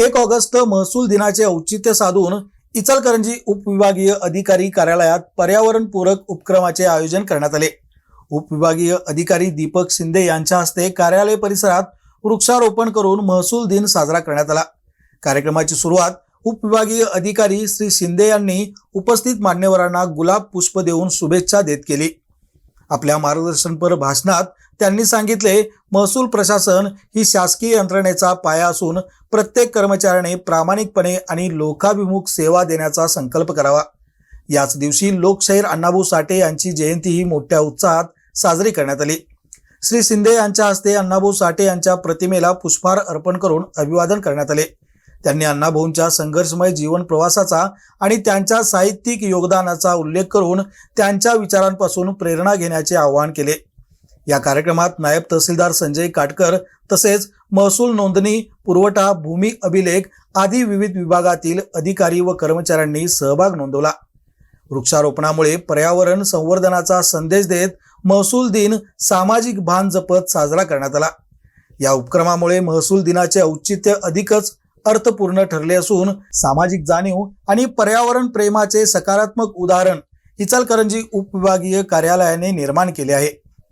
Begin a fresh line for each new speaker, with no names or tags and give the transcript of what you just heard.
एक ऑगस्ट महसूल दिनाचे औचित्य साधून इचलकरंजी उपविभागीय अधिकारी कार्यालयात पर्यावरणपूरक उपक्रमाचे आयोजन करण्यात आले उपविभागीय अधिकारी दीपक शिंदे यांच्या हस्ते कार्यालय परिसरात वृक्षारोपण करून महसूल दिन साजरा करण्यात आला कार्यक्रमाची सुरुवात उपविभागीय अधिकारी श्री शिंदे यांनी उपस्थित मान्यवरांना गुलाब पुष्प देऊन शुभेच्छा देत केली आपल्या मार्गदर्शनपर भाषणात त्यांनी सांगितले महसूल प्रशासन ही शासकीय यंत्रणेचा पाया असून प्रत्येक कर्मचाऱ्याने प्रामाणिकपणे आणि लोकाभिमुख सेवा देण्याचा संकल्प करावा याच दिवशी लोकशाहीर अण्णाभाऊ साठे यांची जयंतीही मोठ्या उत्साहात साजरी करण्यात आली श्री शिंदे यांच्या हस्ते अण्णाभाऊ साठे यांच्या प्रतिमेला पुष्पहार अर्पण करून अभिवादन करण्यात आले त्यांनी अण्णाभाऊंच्या संघर्षमय जीवन प्रवासाचा आणि त्यांच्या साहित्यिक योगदानाचा उल्लेख करून त्यांच्या विचारांपासून प्रेरणा घेण्याचे आवाहन केले या कार्यक्रमात नायब तहसीलदार संजय काटकर तसेच महसूल नोंदणी पुरवठा भूमी अभिलेख आदी विविध विभागातील अधिकारी व कर्मचाऱ्यांनी सहभाग नोंदवला वृक्षारोपणामुळे पर्यावरण संवर्धनाचा संदेश देत महसूल दिन सामाजिक भान जपत साजरा करण्यात आला या उपक्रमामुळे महसूल दिनाचे औचित्य अधिकच अर्थपूर्ण ठरले असून सामाजिक जाणीव आणि पर्यावरण प्रेमाचे सकारात्मक उदाहरण इचलकरंजी उपविभागीय कार्यालयाने निर्माण केले आहे